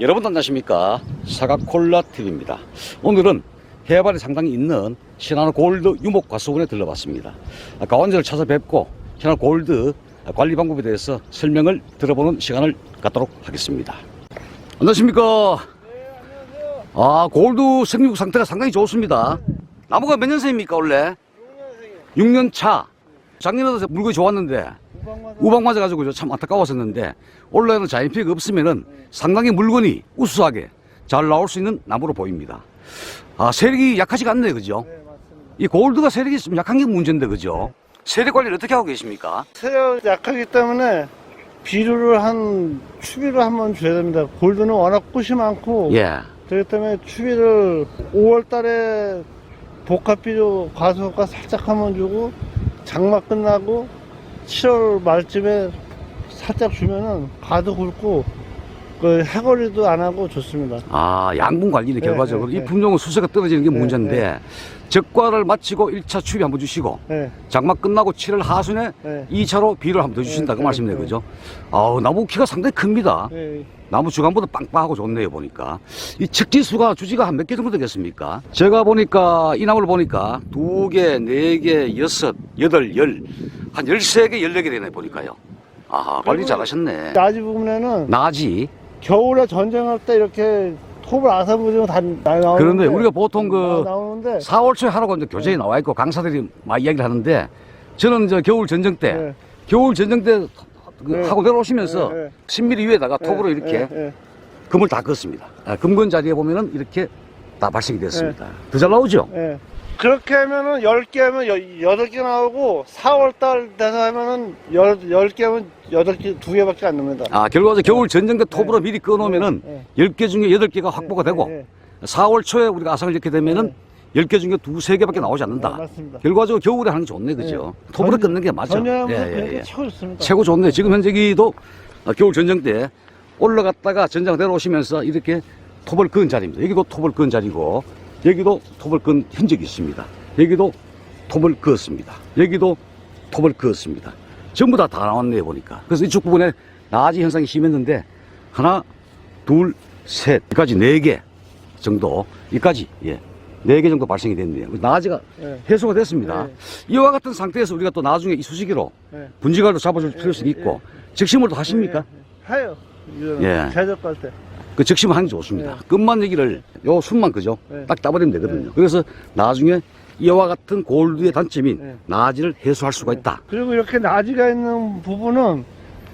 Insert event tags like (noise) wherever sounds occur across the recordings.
여러분 안녕하십니까? 사과콜라 TV입니다. 오늘은 해발이 상당히 있는 신한 골드 유목과수원에 들러봤습니다. 아까 원저를 찾아뵙고 신한 골드 관리 방법에 대해서 설명을 들어보는 시간을 갖도록 하겠습니다. 안녕하십니까? 아 골드 생육 상태가 상당히 좋습니다. 나무가 몇 년생입니까 원래? 6년 차 작년에도 물건이 좋았는데 우박 맞아가지고 참 안타까웠었는데 올해는 자연 피해가 없으면은 상당히 물건이 우수하게 잘 나올 수 있는 나무로 보입니다. 아, 세력이 약하지가 않네, 그죠? 이 골드가 세력이 있으면 약한 게 문제인데, 그죠? 세력 관리를 어떻게 하고 계십니까? 세력 약하기 때문에 비료를 한 추비를 한번 줘야 됩니다. 골드는 워낙 꽃이 많고 예. 그렇기 때문에 추비를 5월 달에 복합 비료 과수가 살짝 한번 주고 장마 끝나고 7월 말쯤에 살짝 주면은 가도 굵고 그 해거리도 안 하고 좋습니다. 아, 양분 관리는 네, 결과적으로 네, 이 네. 품종은 수세가 떨어지는 게 네, 문제인데 적과를 마치고 1차 추비 한번 주시고 네, 장마 끝나고 7월 하순에 네. 2차로 비료를 한번 더 주신다 네, 그 네, 말씀이네요, 네. 그죠? 아우, 나무 키가 상당히 큽니다. 네. 나무 주간보다 빵빵하고 좋네요 보니까 이 측지수가 주지가 한 몇 개 정도 되겠습니까? 제가 보니까 이 나무를 보니까 두 개, 네 개, 여섯, 여덟, 열, 한 열세 개, 열네 개 되네 보니까요. 아하 관리 그리고 잘하셨네. 나지 부분에는 나지. 겨울에 전쟁할 때 이렇게 톱을 아사부지고 다 나- 나오는데 그런데 우리가 보통 그 나- 나오는데 4월 초에 하라고 이제 교재에 나와 있고 강사들이 많이 이야기를 하는데 저는 이제 겨울 전쟁 때, 네. 겨울 전쟁 때 그 네. 하고 내려오시면서 네, 네. 10mm 위에다가 톱으로 네, 이렇게 네, 네. 금을 다 긋습니다. 아, 금건 자리에 보면은 이렇게 다 발생이 됐습니다. 네. 더잘 나오죠? 예. 그렇게 하면은 10개 하면 여, 8개 나오고 4월 달 돼서 하면은 10 개 하면 8개, 2개밖에 안 납니다. 아, 결과적으로 겨울 전쟁 때 톱으로 미리 꺼놓으면은 네. 10개 중에 8개가 확보가 되고 예, 예. 4월 초에 우리가 아상을 넣게 되면은 10개 중에 두세 개밖에 나오지 않는다. 네, 맞습니다. 결과적으로 겨울에 하는 게 좋네, 그죠? 톱으로 전- 끊는 게 맞죠? 전혀하면 예, 예, 예. 최고 좋습니다. 최고 좋네. 지금 현재 기도 어, 겨울 전쟁 때 올라갔다가 전장 내려오시면서 이렇게 톱을 그은 자리입니다. 여기도 톱을 그은 자리고 여기도 톱을 그은 흔적이 있습니다. 여기도 톱을 그었습니다. 여기도 톱을 그었습니다. 전부 다 다 나왔네요 보니까. 그래서 이쪽 부분에 나지 현상이 심했는데 하나, 둘, 셋, 여기까지 네 개 정도, 여기까지 예. 네 개 정도 발생이 됐네요. 나지가 예. 해소가 됐습니다. 네. 이와 같은 상태에서 우리가 또 나중에 이 수시기로 예. 분지갈도 잡아줄 필요성이 있고 적심을 도 하십니까? 예, 해요. 이거는 예. 갈 때. 그 적심을 하는 게 좋습니다. 네. 끝만 얘기를 요 순만 그죠? 네. 딱 따버리면 되거든요. 네. 그래서 나중에 이와 같은 골드의 단점인 네. 나지를 해소할 수가 있다. 그리고 이렇게 나지가 있는 부분은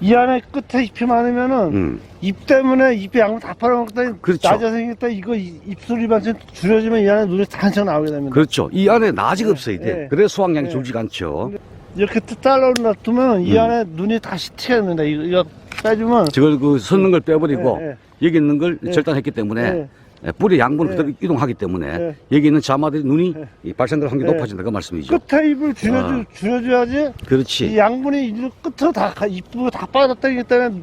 이 안에 끝에 잎이 많으면은 음. 잎 때문에 잎이 양을 다 팔아먹다 그렇죠. 나지가 생겼다 이거 이- 입술이 반쯤 줄여지면 이 안에 눈이 한창 나오게 됩니다. 그렇죠. 이 안에 나지가 네. 없어야 돼. 네. 그래서 수확량이 네. 줄지가 않죠. 이렇게 잘라 놔두면 이 음. 안에 눈이 다시 튀게 됩니다. 이거, 이거 빼주면 저걸 그 섰는 걸 빼버리고 예, 예. 여기 있는 걸 네. 절단했기 때문에 네. 예, 뿌리 양분을 네. 그대로 이동하기 때문에 네. 여기 있는 자마들이 눈이 네. 이 발생될 확률이 네. 높아진다 그 말씀이죠. 끝에 잎을 줄여주, 아. 줄여줘야지 이 그렇지. 양분이 이 끝으로 다 가- 잎으로 다 빠졌다기 때문에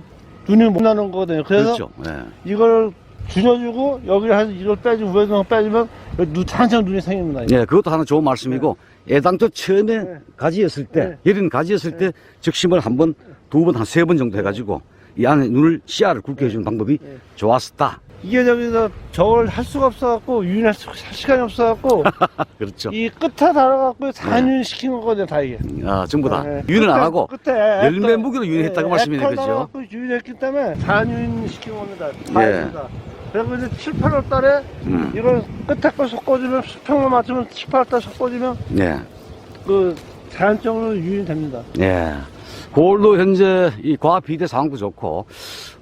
눈이 못 나는 거거든요. 그래서 그렇죠. 예. 이걸 줄여주고 여기를 해서 이걸 빼주고 위에서 빼주면 눈 한창 눈이 생깁니다. 예, 그것도 하나 좋은 말씀이고 애당초 처음에 네. 가지였을 때 네. 예린 가지였을 때 적심을 한 번, 두 번, 한 세 번 정도 해가지고 이 안에 눈을 씨알을 굵게 해주는 방법이 네. 좋았었다. 이게 저기서 저걸 할 수가 없어갖고 유인할 수- 할 시간이 없어갖고 (laughs) 그렇죠. 이 끝에 달아갖고 산유인 시킨 거거든요, 다 이게. 아, 전부 다 네. 유인을 안 끝에- 하고 끝에 열매 무기로 유인했다고 예, 말씀이네요, 그죠? 달아갖고 유인했기 때문에 산유인 시킨 겁니다. 예. 다입니다. 그리고 이제 7, 8월 달에 음, 이걸 끝에 거 섞어주면 수평만 맞추면 7, 8월 달 섞어주면 예, 그 자연적으로 유인됩니다. 예. 골도 현재 이 과학 비대 상황도 좋고,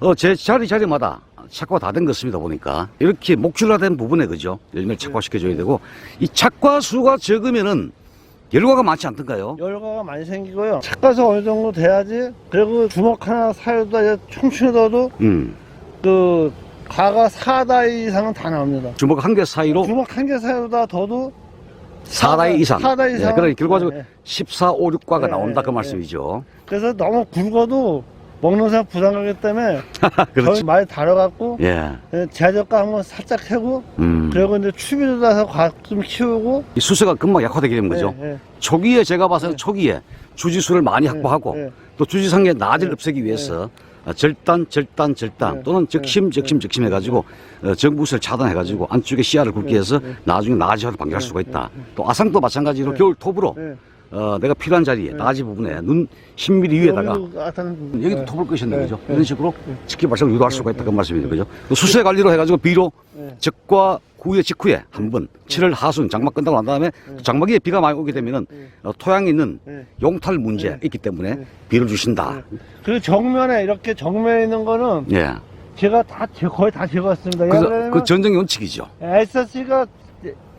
어, 제 자리 자리마다 착화가 다된것 같습니다, 보니까. 이렇게 목줄화된 부분에, 그죠? 열매를 착화시켜줘야 되고, 이 착화 수가 적으면은 결과가 많지 않던가요? 열과가 많이 생기고요. 착가서 어느 정도 돼야지. 그리고 주먹 하나 이제 총추에 넣어도 음. 그 가가 4다 이상은 다 나옵니다. 주먹 한 개 사이로 주먹 한 개 사이로다 더도 4다 이상. 4다 이상. 예, 그러니 결과적으로 네. 14, 5, 6과가 네, 나온다 그 네. 말씀이죠. 그래서 너무 굵어도 먹는 사람 부담 가기 때문에 (laughs) 그렇죠. 저희 많이 다뤄갖고 예. 예, 제저가 한번 살짝 해고 음. 그리고 이제 추비도 나서 좀 키우고 이 수세가 금방 약화되게 되는 거죠. 예, 예. 초기에 제가 봐서는 초기에 주지수를 많이 확보하고 예. 또 주지상의 낮을 예. 없애기 위해서 어, 절단, 절단, 절단 예. 또는 적심, 예. 적심, 적심 해가지고 어, 정부세를 차단해가지고 안쪽에 씨알을 굵게 해서 예. 나중에 나지화를 방지할 수가 있다. 또 아상도 마찬가지로 예. 겨울 톱으로 예. 어, 내가 필요한 자리에 나지 부분에 눈 10mm 위에다가 여기도 예. 톱을 끄셨네 예. 그죠? 예. 이런 식으로 직기 발생을 유도할 수가 있다 그 말씀이죠 그죠? 또 수세 그 관리로 해가지고 비로 예. 적과 후에 직후에 한 번, 7월 하순 장막 끝나고 난 다음에 장막에 비가 많이 오게 되면은 예. 어, 토양에 있는 예. 용탈 문제 예. 있기 때문에 예. 비를 주신다. 그리고 정면에 이렇게 정면에 있는 거는 예. 제가 다 제- 거의 다 제거했습니다. 그래서 왜냐면 그 전쟁 원칙이죠. SSC가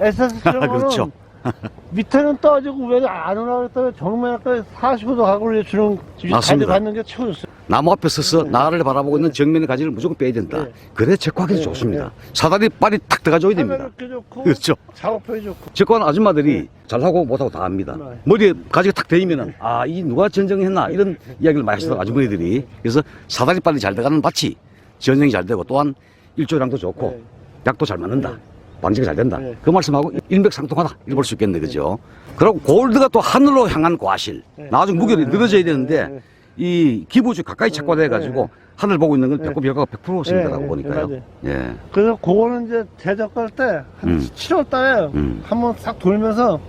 SSC는 (laughs) 그렇죠. (laughs) 밑에는 떠지고 위에는 안 오라고 했더니 정면까지 45도 각을 주는 맞습니다. 가져가는 게 최고였어요. 나무 앞에 서서 나를 바라보고 있는 정면의 가지를 무조건 빼야 된다. 네. 그래 적화하기 네, 좋습니다. 사다리 빨리 탁 들어가줘야 됩니다. 좋고 (laughs) 그렇죠. 작업하기 좋고 적과는 아줌마들이 잘하고 못하고 다 합니다. 네. 머리에 가지가 탁 대이면은 아, 이 누가 전쟁했나 이런 이야기를 많이 하시더라고 네. 아주머니들이. 그래서 사다리 빨리 잘 들어가는 밭이 전쟁이 잘 되고 또한 일조량도 좋고 네. 약도 잘 맞는다. 방지가 잘 된다. 네. 그 말씀하고 일맥상통하다. 이렇게 볼 수 있겠네. 그죠? 그리고 골드가 또 하늘로 향한 과실. 네. 나중 무게를 네. 늘어져야 되는데 네. 이 기부주 가까이 착과돼 가지고 하늘 보고 있는 건 네. 배꼽 열과가 100% 생기더라고 네, 네, 보니까요. 맞아요. 예. 그래서 그거는 이제 대적할 때한 음. 7월 달에 음. 한번 싹 돌면서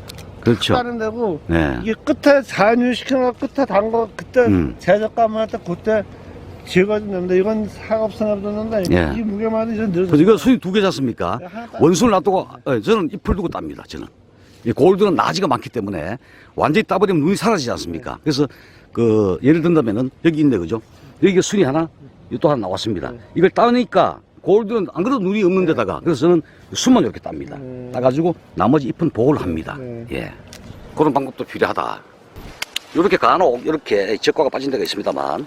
그렇죠. 다른 데고 네. 이게 끝에 자연유식시키는 거 끝에 단거 그때 음. 제작감을 할 때 그때 지어가지고 는데 이건 사업성을 뒀는데 예. 이 무게만 이제 늘어서 그래서 이거 순이 두개 잤습니까? 네, 하나 원수를 놔두고 예, 저는 잎을 두고 땁니다. 저는 이 골드는 나지가 많기 때문에 완전히 따버리면 눈이 사라지지 않습니까? 그래서 그 예를 든다면은 여기 있네 그죠? 여기 순이 하나 이또 하나 나왔습니다. 네. 이걸 따니까 골드는 안 그래도 눈이 없는 데다가 그래서 저는 순만 이렇게 땁니다. 네. 따가지고 나머지 잎은 보호를 합니다. 네. 예. 그런 방법도 필요하다. 이렇게 간혹 이렇게 적과가 빠진 데가 있습니다만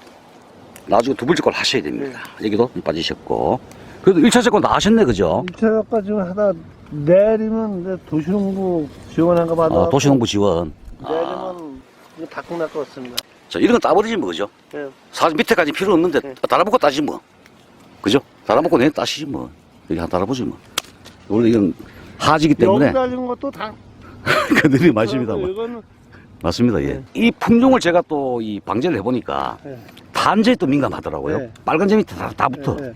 나중에 두 번째 걸 하셔야 됩니다. 여기도 빠지셨고 그래도 1차 적과 나하셨네 그죠? 이태까지 지금 하다 내리면 도시농부 지원한 거 받아 어, 도시농부 지원. 아, 내리면 이거 다 끝날 것 같습니다 자, 이런 건 따버리지 뭐, 그죠? 예. 사실 밑에까지 필요 없는데, 네. 달아먹고 따지 뭐. 그죠? 달아먹고 내 따시지 뭐. 여기 한 달아보지 뭐. 원래 이건 하지기 때문에 여기 달린 것도 다 (laughs) 그들이 맞습니다. 뭐. 이거는 맞습니다, 예. 네. 이 품종을 제가 또 이 방제를 해보니까 예. 단제에 또 민감하더라고요. 네. 빨간 점이 다, 다 붙어. 예, 예.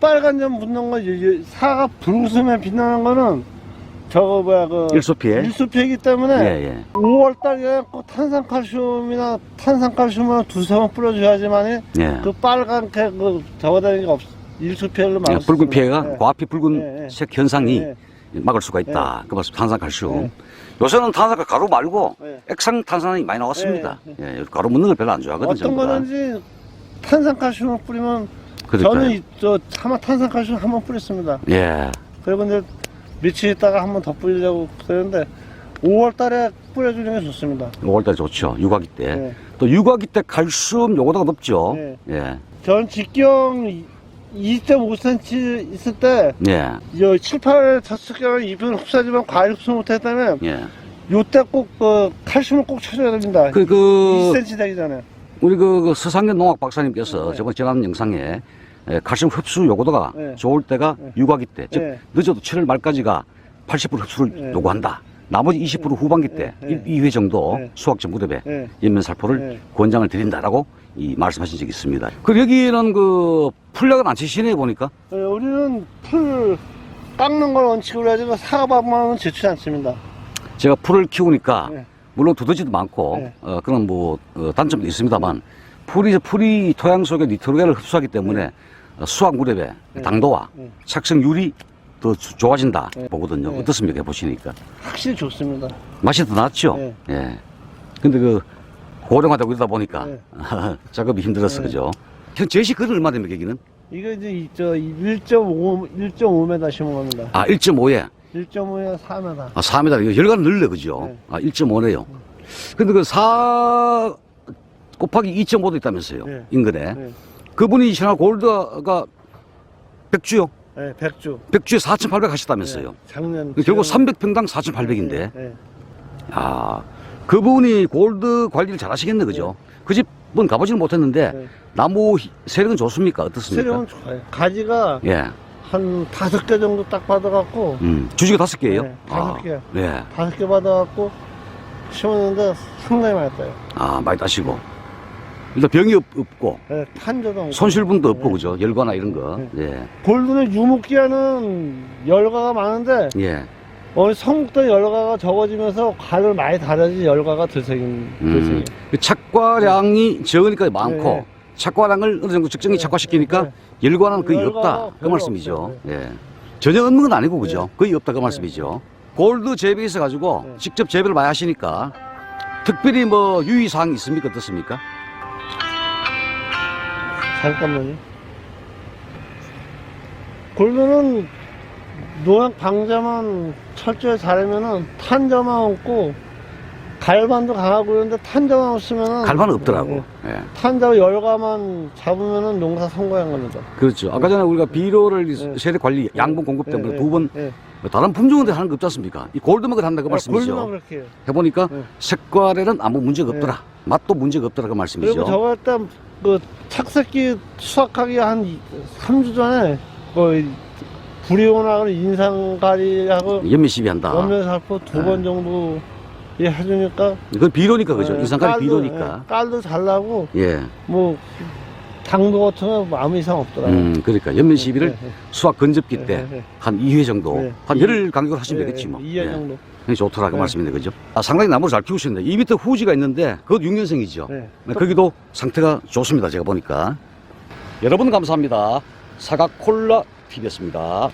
빨간 점 붙는 거 사가 붉으면 빛나는 거는 저거 뭐야 그 일소피에. 일수피이기 때문에 예, 예. 5월 달에 꼭 탄산칼슘이나 탄산칼슘을 두세 번 뿌려줘야지만이 예. 그 빨간 게 그 저거 다니는 게 없. 일수피해를 예, 막을 수 붉은 있습니다. 피해가 예. 과피 붉은 예, 예. 색 현상이 예. 막을 수가 있다. 그 말씀 탄산칼슘. 예. 요새는 탄산칼 가루 말고 예. 액상 탄산이 많이 나왔습니다. 예, 예, 가루 묻는 걸 별로 안 좋아하거든요. 어떤 전부 다. 거든지 탄산칼슘을 뿌리면 그러니까요. 저는 이- 저 차마 탄산칼슘 한 번 뿌렸습니다. 예. 그리고 이제 며칠 있다가 한 번 더 뿌리려고 그랬는데 5월 달에 뿌려주는 게 좋습니다. 5월달 좋죠. 육아기 때. 예. 또 육아기 때 칼슘 요거보다 높죠. 예. 예. 전 직경 2.5cm 있을 때, 예. 저 7, 8 쳤을 경우 잎은 흡수하지만 과일 흡수 못했다면, 예. 요때 꼭, 그, 칼슘을 꼭 쳐줘야 됩니다. 그, 그, 2cm 되기 전에. 우리 그, 그 서상현 농학 박사님께서 네. 저번 지난 영상에 예, 칼슘 흡수 요구도가 네. 좋을 때가 네. 육아기 때, 즉, 네. 늦어도 7월 말까지가 80% 흡수를 네. 요구한다. 나머지 20% 후반기 때 네. 2회 정도 네. 수확전 무렵에 예. 연면살포를 네. 권장을 드린다라고 이 말씀하신 적이 있습니다. 그리고 여기는 그 풀약은 안 치시네 보니까. 예, 우리는 풀 깎는 걸 원칙으로 해가지고 사과밥만은 제추지 않습니다. 제가 풀을 키우니까 네. 물론 두더지도 많고 네. 어, 그런 뭐 어, 단점도 있습니다만 풀이 풀이 토양 속에 니트로겐을 흡수하기 때문에 어, 수확 무렵에 네. 당도와 네. 착성 률이 더 주- 좋아진다 네. 보거든요. 네. 어떻습니까? 보시니까 확실히 좋습니다. 맛이 더 낫죠. 네. 예. 근데 그 고령하다 그러다 보니까 네. (laughs) 작업이 힘들었어, 네. 그죠? 현 제시 그는 얼마 됩니까, 여기는? 이거 이제 이- 저 1.5, 1.5m 심은 겁니다. 아, 1.5에 1.5에 4m. 아, 4m. 이거 열간 늘려, 그죠? 네. 아, 1.5네요. 근데 그 4 곱하기 2.5도 있다면서요. 네. 인근에. 네. 그분이 신화 골드가 백주요. 네, 백주. 백주에 4,800 하셨다면서요. 네, 작년. 결국 지금- 300평당 4,800인데. 네, 네. 아, 그분이 골드 관리를 잘 하시겠네, 그죠? 그집번 가보지는 못했는데 네. 나무 희- 세력은 좋습니까? 어떻습니까? 세력은 좋아요. 가지가 예. 한 다섯 개 정도 딱 받아갖고 음. 주지가 다섯 개예요? 네, 다섯 아, 개요. 네. 다섯 개 받아갖고 심었는데 상당히 많이 따요. 아, 많이 따시고. 일단 병이 없, 고 네, 탄저도 없고. 손실분도 없고 네. 그죠? 열과나 이런 거. 예. 골드는 유목기에는 열과가 많은데 예. 어느 성묵도 열과가 적어지면서 과를 많이 달아지 열과가 들생긴. 음. 그 착과량이 적으니까 많고 네. 착과량을 어느 정도 적정히 네. 착과시키니까 네. 열과는 거의 없다. 그 말씀이죠. 예. 전혀 없는 건 아니고 그죠? 네. 거의 없다 그 말씀이죠. 골드 재배해서 가지고 네. 직접 재배를 많이 하시니까 특별히 뭐 유의 사항 있습니까? 어떻습니까? 잠깐만요. 골드는 농약 방제만 철저히 잘하면은 탄저만 없고 갈반도 강하고 그러는데 탄저만 없으면은 갈반은 없더라고. 네. 예. 탄저 열과만 잡으면은 농사 성공한 겁니다. 그렇죠. 아까 전에 우리가 비료를 네. 세대 관리, 양분 공급 때문에 두번 네. 다른 품종인데 하는 거 없지 않습니까? 이 골드만 한다 그 골드만 말씀이죠. 그렇게 해요. 해보니까 네. 색깔에는 아무 문제가 없더라. 맛도 문제가 없더라 그 말씀이죠. 저거 일단 그 착새끼 수확하기 한 3주 전에 그 불이온하고 인상가리하고 연면 시비한다. 연면살포 두 번 정도 예, 해주니까 그건 비료니까 그죠. 예, 깔도, 비료니까. 예, 깔도 잘 나고 예. 뭐 당도 같으면 뭐 아무 이상 없더라고요. 음, 그러니까 연면 시비를 예, 예, 수확 건접기 예, 때 예, 한 2회 정도, 네. 한 이- 열흘 간격으로 하시면 예, 되겠지 뭐. 2회 예. 정도. 그게 좋더라 그 네. 말씀인데 그죠. 아, 상당히 나무를 잘이 밑에 후지가 있는데 그것도 6년생이죠. 네. 거기도 상태가 좋습니다. 제가 보니까. 여러분 감사합니다. 사각 콜라 TV였습니다.